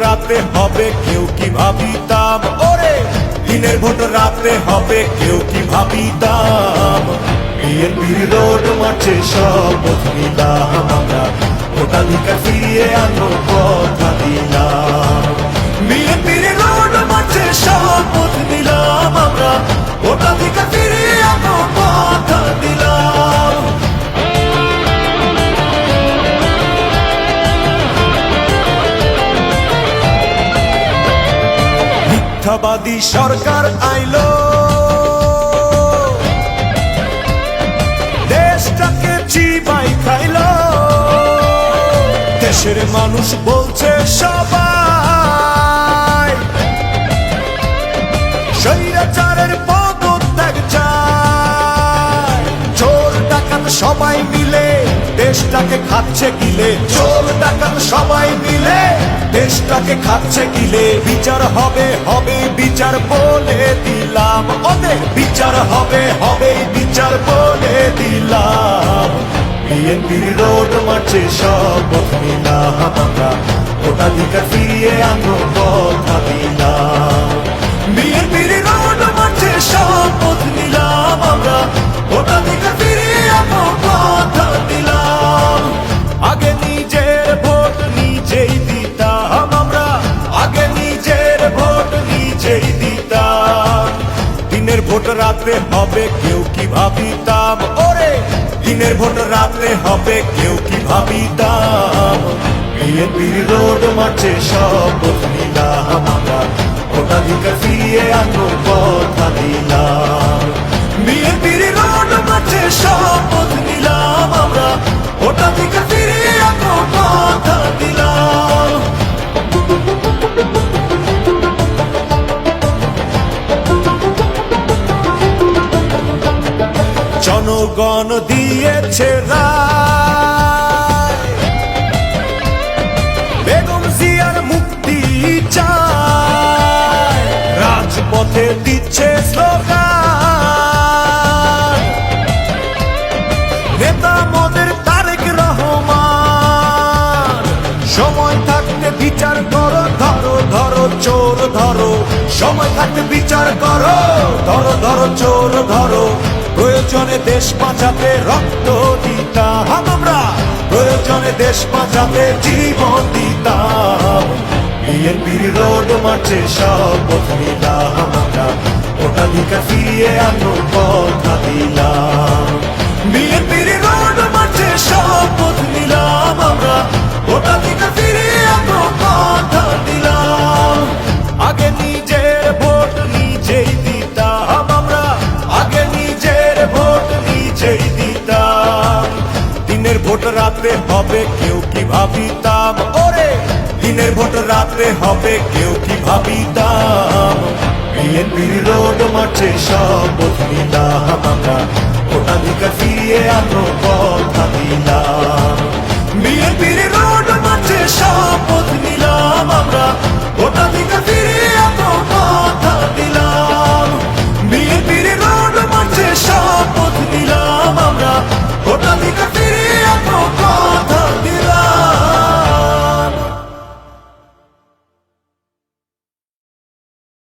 রাতে হবে কেউ কি ভাবিতাম? ওরে, দিনের ভোট রাতে হবে কেউ কি ভাবিতাম? বিএনপির রোড মাঠে সব নিলাম আমরা। ভোটাধিকার ফিরিয়ে আনো মিথ্যাবাদী সরকার আইলো। দেশটাকে চিবাই খাইলো। দেশের মানুষ বলছে সবাই, স্বৈরাচারের পদত্যাগ চায়। চোর ডাকাত সবাই মিলে দেশটাকে খাচ্ছে গিলে। চোর ডাকাত সবাই মিলে দেশটাকে খাচ্ছে গিলে। বিচার হবে হবে বিচার বলে দিলাম। ওদের বিচার হবে হবে বিচার বলে দিলাম। বিএনপির রোড মাঠে সব নিলাম আমরা। ভোটাধিকার ফিরিয়ে আনো কথা দিলাম বিএনপির ভোট রাতে হবে কেউ কি ভাবিতাম? ওরে, দিনের ভোট রাতে হবে কেউ কি ভাবিতাম? বিএনপির রোড মাঠে সব নিলাম আমরা। ভোটাধিকার ফিরিয়ে আনো কথা দিলাম। জনগণ দিয়েছে রায়। বেগম জিয়ার মুক্তি চায়। রাজপথে দিচ্ছে স্লোগান। নেতা মোদের তারেক রহমান। সময় থাকতে বিচার করো, ধরো ধরো, চোর ধরো। সময় থাকতে বিচার করো, ধরো ধরো, চোর ধরো। প্রয়োজনে দেশ বাঁচাতে রক্ত দিতাম আমরা। প্রয়োজনে দেশ বাঁচাতে জীবন দিতাম। বিএনপির রোড মাঠে শপথ নিলাম আমরা। ভোটাধিকার ফিরিয়ে আনো কথা দিলাম। দিনের ভোট রাতে হবে কেউ কি ভাবিতাম? ওরে! দিনের ভোট রাতে হবে কেউ কি ভাবিতাম? বিএনপির রোড মাঠে সব নিলাম আমরা। ভোটাধিকার ফিরিয়ে আনো কথা